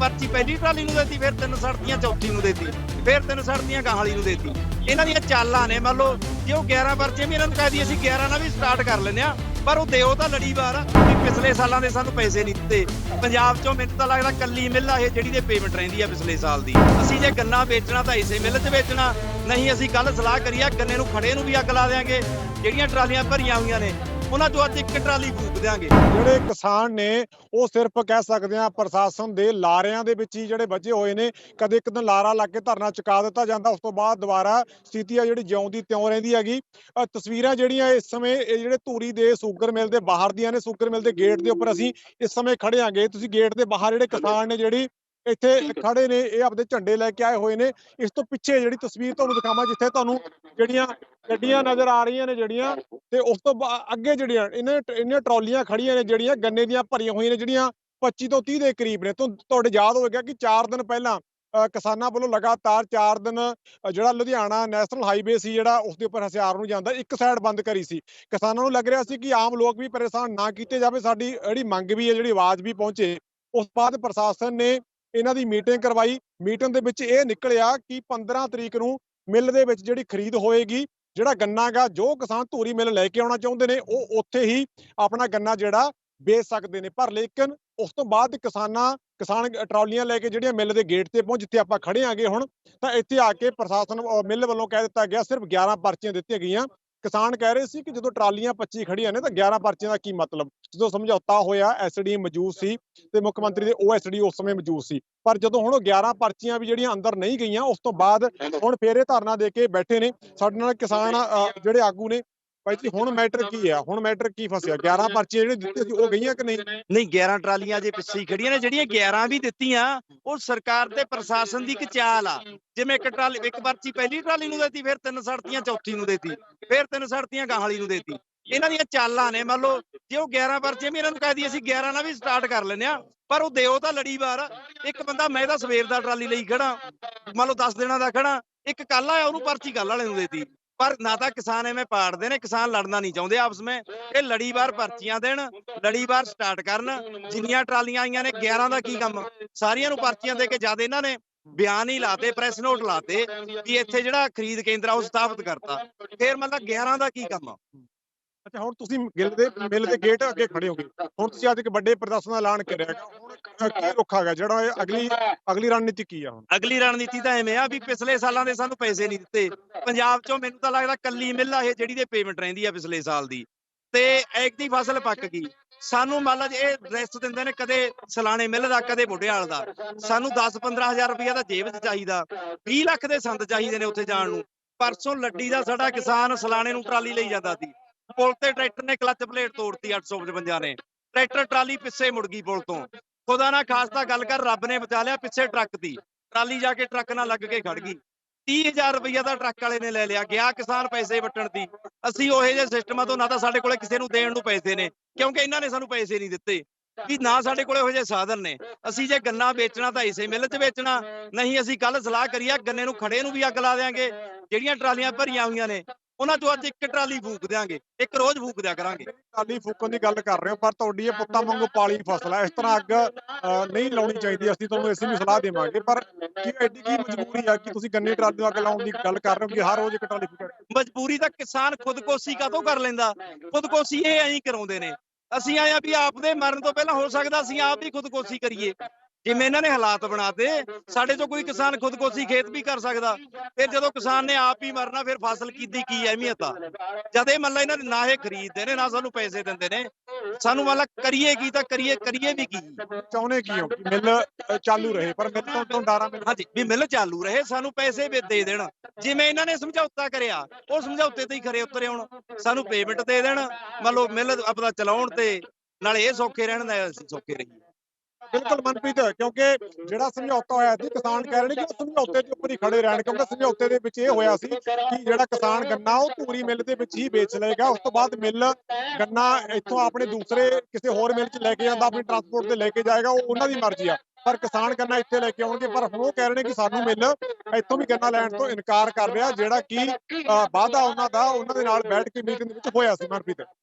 ਪਰਚੀ ਪਹਿਲੀ ਟਰਾਲੀ ਨੂੰ ਦੇਤੀ, ਫਿਰ ਤਿੰਨ ਸੜਤੀਆਂ, ਚੌਥੀ ਨੂੰ ਦੇਤੀ, ਫਿਰ ਤਿੰਨ ਸੜਤੀਆਂ ਗਾਹਲੀ ਨੂੰ ਦੇਤੀ। ਇਹਨਾਂ ਦੀਆਂ ਚਾਲਾਂ ਨੇ, ਮੰਨ ਲਓ, ਜੇ ਉਹ 11 ਪਰਚੀਆਂ ਵੀ ਇਹਨਾਂ ਨੂੰ ਕਹਿ ਦਈਏ, ਅਸੀਂ 11 ਨਾਲ ਵੀ ਸਟਾਰਟ ਕਰ ਲੈਂਦੇ ਆ ਪਰ ਉਹ ਦਿਓ ਤਾਂ ਲੜੀਵਾਰ ਆ ਪਿਛਲੇ ਸਾਲਾਂ ਦੇ ਸਾਨੂੰ ਪੈਸੇ ਨਹੀਂ ਦਿੱਤੇ। ਪੰਜਾਬ ਚੋਂ ਮੈਨੂੰ ਤਾਂ ਲੱਗਦਾ ਕੱਲੀ ਮਿੱਲ ਆ, ਇਹ ਜਿਹੜੀ ਦੇ ਪੇਮੈਂਟ ਰਹਿੰਦੀ ਆ ਪਿਛਲੇ ਸਾਲ ਦੀ। ਅਸੀਂ ਜੇ ਗੰਨਾ ਵੇਚਣਾ ਤਾਂ ਇਸੇ ਮਿੱਲ 'ਚ ਵੇਚਣਾ, ਨਹੀਂ ਅਸੀਂ ਕੱਲ ਸਲਾਹ ਕਰੀ ਗੰਨੇ ਨੂੰ ਖੜੇ ਨੂੰ ਵੀ ਅੱਗ ਲਾ ਦੇਾਂਗੇ ਜਿਹੜੀਆਂ ਟਰਾਲੀਆਂ ਭਰੀਆਂ ਹੋਈਆਂ ਨੇ ਉਹਨਾਂ ਚੋਂ ਅੱਜ ਇੱਕ ਟਰਾਲੀ ਫੂਕ ਦਿਆਂਗੇ। ਜਿਹੜੇ ਕਿਸਾਨ ਨੇ, ਉਹ ਸਿਰਫ ਕਹਿ ਸਕਦੇ ਆ ਪ੍ਰਸ਼ਾਸਨ ਦੇ ਲਾਰਿਆਂ ਦੇ ਵਿੱਚ ਹੀ ਜਿਹੜੇ ਬਚੇ ਹੋਏ ਨੇ, ਕਦੇ ਇੱਕ ਦਿਨ ਲਾਰਾ ਲਾ ਕੇ ਧਰਨਾ ਚੁਕਾ ਦਿੱਤਾ ਜਾਂਦਾ, ਉਸ ਤੋਂ ਬਾਅਦ ਦੁਬਾਰਾ ਸਥਿਤੀ ਆ ਜਿਹੜੀ ਜਿਉਂ ਦੀ ਤਿਉਂ ਰਹਿੰਦੀ ਹੈਗੀ। ਤਸਵੀਰਾਂ ਜਿਹੜੀਆਂ ਇਸ ਸਮੇਂ, ਇਹ ਜਿਹੜੇ ਧੂਰੀ ਦੇ ਸ਼ੂਗਰ ਮਿਲ ਦੇ ਬਾਹਰ ਦੀਆਂ ਨੇ ਸ਼ੂਗਰ ਮਿਲ ਦੇ ਗੇਟ ਦੇ ਉੱਪਰ ਅਸੀਂ ਇਸ ਸਮੇਂ ਖੜੇ ਆਂਗੇ ਤੁਸੀਂ ਗੇਟ ਦੇ ਬਾਹਰ ਜਿਹੜੇ ਕਿਸਾਨ ਨੇ ਜਿਹੜੀ ਇੱਥੇ ਖੜੇ ਨੇ ਇਹ ਆਪਦੇ ਝੰਡੇ ਲੈ ਕੇ ਆਏ ਹੋਏ ਨੇ। ਇਸ ਤੋਂ ਪਿੱਛੇ ਜਿਹੜੀ ਤਸਵੀਰ ਤੁਹਾਨੂੰ ਦਿਖਾਵਾਂ ਜਿੱਥੇ ਤੁਹਾਨੂੰ ਜਿਹੜੀਆਂ ਗੱਡੀਆਂ ਨਜ਼ਰ ਆ ਰਹੀਆਂ ਨੇ ਜਿਹੜੀਆਂ ਤੇ ਉਸ ਤੋਂ ਅੱਗੇ ਜਿਹੜੀਆਂ ਇਹਨਾਂ ਇਹਨਾਂ ਟਰਾਲੀਆਂ ਖੜੀਆਂ ਨੇ ਜਿਹੜੀਆਂ ਗੰਨੇ ਦੀਆਂ ਭਰੀਆਂ ਹੋਈਆਂ ਨੇ ਜਿਹੜੀਆਂ 25 ਤੋਂ 30 ਦੇ ਕਰੀਬ ਨੇ। ਤੁਹਾ- ਤੁਹਾਡੇ ਯਾਦ ਹੋਵੇਗਾ ਕਿ 4 ਦਿਨ ਪਹਿਲਾਂ ਕਿਸਾਨਾਂ ਵੱਲੋਂ ਲਗਾਤਾਰ 4 ਦਿਨ ਜਿਹੜਾ ਲੁਧਿਆਣਾ ਨੈਸ਼ਨਲ ਹਾਈਵੇ ਸੀ ਜਿਹੜਾ ਉਸ ਦੇ ਉੱਪਰ ਹਥਿਆਰ ਨੂੰ ਜਾਂਦਾ ਇੱਕ ਸਾਈਡ ਬੰਦ ਕਰੀ ਸੀ। ਕਿਸਾਨਾਂ ਨੂੰ ਲੱਗ ਰਿਹਾ ਸੀ ਕਿ ਆਮ ਲੋਕ ਵੀ ਪਰੇਸ਼ਾਨ ਨਾ ਕੀਤੇ ਜਾਵੇ ਸਾਡੀ ਜਿਹੜੀ ਮੰਗ ਵੀ ਹੈ ਜਿਹੜੀ ਆਵਾਜ਼ ਵੀ ਪਹੁੰਚੇ ਉਸ ਬਾਅਦ ਪ੍ਰਸ਼ਾਸਨ ਨੇ ਇਹਨਾਂ ਦੀ ਮੀਟਿੰਗ ਕਰਵਾਈ। ਮੀਟਿੰਗ ਦੇ ਵਿੱਚ ਇਹ ਨਿਕਲਿਆ ਕਿ 15 ਤਰੀਕ ਨੂੰ ਮਿੱਲ ਦੇ ਵਿੱਚ ਜਿਹੜੀ ਖਰੀਦ ਹੋਏਗੀ, ਜਿਹੜਾ ਗੰਨਾ ਗਾ, ਜੋ ਕਿਸਾਨ ਧੂਰੀ ਮਿੱਲ ਲੈ ਕੇ ਆਉਣਾ ਚਾਹੁੰਦੇ ਨੇ, ਉਹ ਉੱਥੇ ਹੀ ਆਪਣਾ ਗੰਨਾ ਜਿਹੜਾ ਵੇਚ ਸਕਦੇ ਨੇ। ਪਰ ਲੇਕਿਨ ਉਸ ਤੋਂ ਬਾਅਦ ਕਿਸਾਨਾਂ, ਕਿਸਾਨ ਟਰਾਲੀਆਂ ਲੈ ਕੇ ਜਿਹੜੀਆਂ ਮਿੱਲ ਦੇ ਗੇਟ ਤੇ ਪਹੁੰਚ, ਜਿੱਥੇ ਆਪਾਂ ਖੜੇ ਆਂਗੇ ਹੁਣ, ਤਾਂ ਇੱਥੇ ਆ ਕੇ ਪ੍ਰਸ਼ਾਸਨ ਮਿੱਲ ਵੱਲੋਂ ਕਹਿ ਦਿੱਤਾ ਗਿਆ, ਸਿਰਫ 11 ਪਰਚੀਆਂ ਦਿੱਤੀਆਂ ਗਈਆਂ। ਕਿਸਾਨ ਕਹਿ ਰਹੇ ਸੀ ਕਿ ਜਦੋਂ ਟਰਾਲੀਆਂ 25 ਖੜੀਆਂ ਨੇ ਤਾਂ 11 ਪਰਚੀਆਂ ਦਾ ਕੀ ਮਤਲਬ? ਜਦੋਂ ਸਮਝੌਤਾ ਹੋਇਆ ਐਸਡੀ ਮੌਜੂਦ ਸੀ ਤੇ ਮੁੱਖ ਮੰਤਰੀ ਦੇ ਓਐਸਡੀ ਉਸ ਸਮੇਂ ਮੌਜੂਦ ਸੀ। ਪਰ ਜਦੋਂ ਹੁਣ ਉਹ 11 ਪਰਚੀਆਂ ਵੀ ਜਿਹੜੀਆਂ ਅੰਦਰ ਨਹੀਂ ਗਈਆਂ, ਉਸ ਤੋਂ ਬਾਅਦ ਹੁਣ ਫੇਰ ਇਹ ਧਰਨਾ ਦੇ ਕੇ ਬੈਠੇ ਨੇ। ਸਾਡੇ ਨਾਲ ਕਿਸਾਨ ਜਿਹੜੇ ਆਗੂ ਨੇ ਭਾਈ ਜੀ ਹੁਣ ਮੈਟਰ ਕੀ ਆ? ਹੁਣ ਮੈਟਰ ਕੀ ਫਸਿਆ? 11 ਪਰਚੀਆਂ ਜਿਹੜੇ ਦਿੱਤੇ ਸੀ ਉਹ ਗਈਆਂ ਕਿ ਨਹੀਂ? ਨਹੀਂ 11 ਟਰਾਲੀਆਂ ਜੇ ਪਿੱਛੇ ਹੀ ਖੜੀਆਂ ਨੇ ਜਿਹੜੀਆਂ 11 ਵੀ ਦਿੱਤੀਆਂ ਉਹ ਸਰਕਾਰ ਤੇ ਪ੍ਰਸ਼ਾਸਨ ਦੀ ਇੱਕ ਚਾਲ ਆ। ਜਿਵੇਂ ਇੱਕ ਟਰਾਲੀ ਇੱਕ ਪਰਚੀ ਪਹਿਲੀ ਟਰਾਲੀ ਨੂੰ ਦੇਤੀ ਫਿਰ ਤਿੰਨ ਸੜਤੀਆਂ ਚੌਥੀ ਨੂੰ ਦੇਤੀ ਫਿਰ ਤਿੰਨ ਸੜਤੀਆਂ ਗਾਹਲੀ ਨੂੰ ਦੇਤੀ। ਇਹਨਾਂ ਦੀਆਂ ਚਾਲਾਂ ਨੇ ਮੰਨ ਲਓ ਜੇ ਉਹ 11 ਪਰਚੀਆਂ ਵੀ ਇਹਨਾਂ ਨੂੰ ਕਹਿ ਦਈਏ ਅਸੀਂ 11 ਨਾਲ ਵੀ ਸਟਾਰਟ ਕਰ ਲੈਂਦੇ ਆ ਪਰ ਉਹ ਦਿਓ ਤਾਂ ਲੜੀਵਾਰ ਆ। ਇੱਕ ਬੰਦਾ ਮੈਂ ਤਾਂ ਸਵੇਰ ਦਾ ਟਰਾਲੀ ਲਈ ਖੜਾ ਮੰਨ ਲਓ 10 ਦਿਨਾਂ ਦਾ ਖੜਾ ਇੱਕ ਕੱਲ ਆਇਆ ਉਹਨੂੰ ਪਰਚੀ ਕੱਲ ਵਾਲੇ ਨੂੰ ਦੇਤੀ। ਪਰ ਨਾ ਤਾਂ ਕਿਸਾਨ ਐਵੇਂ ਪਾੜਦੇ ਨੇ, ਕਿਸਾਨ ਲੜਨਾ ਨਹੀਂ ਚਾਹੁੰਦੇ ਆਪਸ ਵਿੱਚ। ਇਹ ਲੜੀਵਾਰ ਪਰਚੀਆਂ ਦੇਣ ਲੜੀਵਾਰ ਸਟਾਰਟ ਕਰਨ। ਜਿੰਨੀਆਂ ਟਰਾਲੀਆਂ ਆਈਆਂ ਨੇ 11 ਦਾ ਕੀ ਕੰਮ? ਸਾਰੀਆਂ ਨੂੰ ਪਰਚੀਆਂ ਦੇ ਕੇ ਜਦ ਇਹਨਾਂ ਨੇ ਬਿਆਨ ਹੀ ਲਾਤੇ ਪ੍ਰੈਸ ਨੋਟ ਲਾਤੇ ਕਿ ਇੱਥੇ ਜਿਹੜਾ ਖਰੀਦ ਕੇਂਦਰ ਆ ਉਹ ਸਥਾਪਿਤ ਕਰਤਾ। ਫਿਰ ਮਤਲਬ 11 ਦਾ ਕੀ ਕੰਮ? ਅੱਛਾ ਹੁਣ ਤੁਸੀਂ ਗਿੱਲ ਦੇ ਮਿਲ ਦੇ ਗੇਟ ਅੱਗੇ ਖੜੇ ਹੋਗੇ। ਹੁਣ ਤੁਸੀਂ ਅੱਜ ਇੱਕ ਵੱਡੇ ਪ੍ਰਦਰਸ਼ਨ ਦਾ ਐਲਾਨ ਕਰਿਆ ਹੈਗਾ। ਹੁਣ ਕੀ ਰੁੱਖ ਹੈਗਾ? ਜਿਹੜਾ ਇਹ ਅਗਲੀ ਅਗਲੀ ਰਣਨੀਤੀ ਕੀ ਆ ਹੁਣ? ਅਗਲੀ ਰਣਨੀਤੀ ਤਾਂ ਐਵੇਂ ਆ ਵੀ ਪਿਛਲੇ ਸਾਲਾਂ ਦੇ ਸਾਨੂੰ ਪੈਸੇ ਨਹੀਂ ਦਿੱਤੇ। ਪੰਜਾਬ ਚੋਂ ਮੈਨੂੰ ਤਾਂ ਲੱਗਦਾ ਕੱਲੀ ਮਿੱਲ ਆ ਇਹ ਜਿਹੜੀ ਦੇ ਪੇਮੈਂਟ ਰਹਿੰਦੀ ਆ ਪਿਛਲੇ ਸਾਲ ਦੀ। ਤੇ ਐਕ ਦੀ ਫਸਲ ਪੱਕ ਗਈ। ਸਾਨੂੰ ਮੰਨ ਲਾ ਜੇ ਇਹ ਰੈਸਟ ਦਿੰਦੇ ਨੇ ਕਦੇ ਸਲਾਣੇ ਮਿੱਲ ਦਾ ਕਦੇ ਬੁੱਢਿਆਲ ਦਾ। ਸਾਨੂੰ 10 ਹਜ਼ਾਰ ਰੁਪਇਆ ਦਾ ਜੇਬ 'ਚ ਚਾਹੀਦਾ। 20 ਲੱਖ ਦੇ ਸੰਦ ਚਾਹੀਦੇ ਨੇ ਉੱਥੇ ਜਾਣ ਨੂੰ। ਪਰਸੋਂ ਲੱਡੀ ਦਾ ਸਾਡਾ ਕਿਸਾਨ ਸਲਾਣੇ ਨੂੰ ਟਰਾਲੀ ਲਈ ਜਾਂਦਾ ਸੀ। ਪੁਲ ਤੇ ਟਰੈਕਟਰ ਨੇ ਕਲੱਚ ਪਲੇਟ ਤੋੜਤੀ 855 ਨੇ। ਟਰੈਕਟਰ ਟਰਾਲੀ ਪਿੱਛੇ ਮੁੜ ਗਈ ਪੁਲ ਤੋਂ। ਖੁਦਾ ਨਾ ਖਾਸਤਾ ਗੱਲ ਕਰ, ਰੱਬ ਨੇ ਬਚਾ ਲਿਆ ਪਿੱਛੇ ਟਰੱਕ ਦੀ। ਟਰਾਲੀ ਜਾ ਕੇ ਟਰੱਕ ਨਾਲ ਲੱਗ ਕੇ ਖੜ ਗਈ। 30000 ਰੁਪਈਆ ਦਾ ਟਰੱਕ ਵਾਲੇ ਨੇ ਲੈ ਲਿਆ। ਗਿਆ ਕਿਸਾਨ ਪੈਸੇ ਵਟਣ ਦੀ। ਅਸੀਂ ਉਹੇ ਜਿਹੇ ਸਿਸਟਮਾਂ ਤੋਂ ਨਾ ਤਾਂ ਸਾਡੇ ਕੋਲੇ ਕਿਸੇ ਨੂੰ ਦੇਣ ਨੂੰ ਪੈਸੇ ਨੇ, ਕਿਉਂਕਿ ਇਹਨਾਂ ਨੇ ਸਾਨੂੰ ਪੈਸੇ ਨਹੀਂ ਦਿੱਤੇ। ਵੀ ਨਾ ਸਾਡੇ ਕੋਲੇ ਉਹੋ ਜਿਹੇ ਸਾਧਨ ਨੇ। ਅਸੀਂ ਜੇ ਗੰਨਾ ਵੇਚਣਾ ਤਾਂ ਇਸੇ ਮਿਲ 'ਚ ਵੇਚਣਾ। ਨਹੀਂ ਅਸੀਂ ਕੱਲ ਸਲਾਹ ਕਰੀ ਗੰਨੇ ਨੂੰ ਖੜੇ ਨੂੰ ਵੀ ਅੱਗ ਲਾ ਦੇਾਂਗੇ ਜਿਹੜੀਆਂ ਟਰਾਲੀਆਂ ਭਰੀਆਂ ਹੋਈਆਂ ਨੇ ਉਹਨਾਂ ਚੋਂ ਅੱਜ ਇੱਕ ਟਰਾਲੀ ਫੂਕ ਦੇਾਂਗੇ ਇੱਕ ਰੋਜ਼ ਫੂਕ ਦਿਆ ਕਰਾਂਗੇ। ਟਰਾਲੀ ਫੂਕਣ ਦੀ ਗੱਲ ਕਰ ਰਹੇ ਹੋ ਪਰ ਤੁਹਾਡੀ ਇਹ ਪੁੱਤਾਂ ਵਾਂਗੂ ਪਾਲੀ ਫਸਲ ਹੈ। ਇਸ ਤਰ੍ਹਾਂ ਅੱਗ ਨਹੀਂ ਲਾਉਣੀ ਚਾਹੀਦੀ ਅਸੀਂ ਤੁਹਾਨੂੰ ਇਸੇ ਵੀ ਸਲਾਹ ਦੇਵਾਂਗੇ। ਪਰ ਕੀ ਐਡੀ ਕੀ ਮਜਬੂਰੀ ਆ ਕਿ ਤੁਸੀਂ ਗੰਨੇ ਟਰਾਲੀ ਨੂੰ ਅੱਗ ਲਾਉਣ ਦੀ ਗੱਲ ਕਰ ਰਹੇ ਹੋ ਕਿ ਹਰ ਰੋਜ਼ ਇੱਕ ਟਰਾਲੀ ਫੂਕ ਮਜਬੂਰੀ ਤਾਂ ਕਿਸਾਨ ਖੁਦਕੁਸ਼ੀ ਕਾਹਤੋਂ ਕਰ ਲੈਂਦਾ? ਖੁਦਕੁਸ਼ੀ ਇਹ ਐਂ ਕਰਾਉਂਦੇ ਨੇ। ਅਸੀਂ ਆਏ ਆ ਵੀ ਆਪ ਦੇ ਮਰਨ ਤੋਂ ਪਹਿਲਾਂ ਹੋ ਸਕਦਾ ਅਸੀਂ ਆਪ ਹੀ ਖੁਦਕੁਸ਼ੀ ਕਰੀਏ। ਜਿਵੇਂ ਇਹਨਾਂ ਨੇ ਹਾਲਾਤ ਬਣਾਤੇ ਸਾਡੇ ਤੋਂ ਕੋਈ ਕਿਸਾਨ ਖੁਦਕੁਸ਼ੀ ਖੇਤ ਵੀ ਕਰ ਸਕਦਾ। ਫਿਰ ਜਦੋਂ ਕਿਸਾਨ ਨੇ ਆਪ ਹੀ ਮਰਨਾ ਫਿਰ ਫਸਲ ਕੀਤੀ ਕੀ ਅਹਿਮੀਅਤ ਆ? ਜਦ ਇਹ ਮੰਨ ਲਾ ਇਹਨਾਂ ਨੇ ਨਾ ਇਹ ਖਰੀਦਦੇ ਨੇ ਨਾ ਸਾਨੂੰ ਪੈਸੇ ਦਿੰਦੇ ਨੇ ਸਾਨੂੰ ਮੰਨ ਲਾ ਕਰੀਏ ਕੀ ਤਾਂ ਕਰੀਏ ਕਰੀਏ ਵੀ ਕੀ? ਚਾਹੁੰਦੇ ਕੀ ਹੋ? ਮਿਲ ਚਾਲੂ ਰਹੇ ਪਰ ਮਿਲ ਤੋਂ ਤੋਂ ਡਾਰਾ ਮਿਲ ਹਾਂਜੀ ਵੀ ਮਿਲ ਚਾਲੂ ਰਹੇ ਸਾਨੂੰ ਪੈਸੇ ਵੀ ਦੇ ਦੇਣ। ਜਿਵੇਂ ਇਹਨਾਂ ਨੇ ਸਮਝੌਤਾ ਕਰਿਆ ਉਹ ਸਮਝੌਤੇ ਤੇ ਹੀ ਖਰੇ ਉਤਰੇ ਹੁਣ। ਸਾਨੂੰ ਪੇਮੈਂਟ ਦੇ ਦੇਣ ਮੰਨ ਲਓ ਮਿਲ ਆਪਦਾ ਚਲਾਉਣ ਤੇ ਨਾਲੇ ਇਹ ਸੌਖੇ ਰਹਿਣ ਨਾਲ ਅਸੀਂ ਸੌਖੇ ਰਹੀਏ। ਬਿਲਕੁਲ ਮਨਪ੍ਰੀਤ ਕਿਉਂਕਿ ਜਿਹੜਾ ਸਮਝੌਤਾ ਹੋਇਆ ਸੀ ਕਿਸਾਨ ਕਹਿ ਰਹੇ ਨੇ ਕਿ ਉਹ ਸਮਝੌਤੇ ਦੇ ਉੱਪਰ ਹੀ ਖੜੇ ਰਹਿਣ ਕਿਉਂਕਿ ਸਮਝੌਤੇ ਦੇ ਵਿੱਚ ਇਹ ਹੋਇਆ ਸੀ ਕਿ ਜਿਹੜਾ ਕਿਸਾਨ ਗੰਨਾ ਉਹ ਧੂਰੀ ਮਿੱਲ ਦੇ ਵਿੱਚ ਹੀ ਵੇਚ ਲਏਗਾ ਉਸ ਤੋਂ ਬਾਅਦ ਮਿੱਲ ਗੰਨਾ ਇੱਥੋਂ ਆਪਣੇ ਦੂਸਰੇ ਕਿਸੇ ਹੋਰ ਮਿੱਲ 'ਚ ਲੈ ਕੇ ਜਾਂਦਾ ਆਪਣੀ ਟਰਾਂਸਪੋਰਟ ਤੇ ਲੈ ਕੇ ਜਾਏਗਾ ਉਹ ਉਹਨਾਂ ਦੀ ਮਰਜ਼ੀ ਆ। ਪਰ ਕਿਸਾਨ ਗੰਨਾ ਇੱਥੇ ਲੈ ਕੇ ਆਉਣਗੇ ਪਰ ਹੁਣ ਉਹ ਕਹਿ ਰਹੇ ਨੇ ਕਿ ਸਾਨੂੰ ਮਿੱਲ ਇੱਥੋਂ ਵੀ ਗੰਨਾ ਲੈਣ ਤੋਂ ਇਨਕਾਰ ਕਰ ਰਿਹਾ ਜਿਹੜਾ ਕਿ ਅ, ਵਾਅਦਾ ਉਹਨਾਂ ਦਾ ਉਹਨਾਂ ਦੇ ਨਾਲ ਬੈਠ ਕੇ ਮੀਟਿੰਗ ਦੇ ਵਿੱਚ ਹੋਇਆ ਸੀ ਮਨਪ੍ਰੀਤ।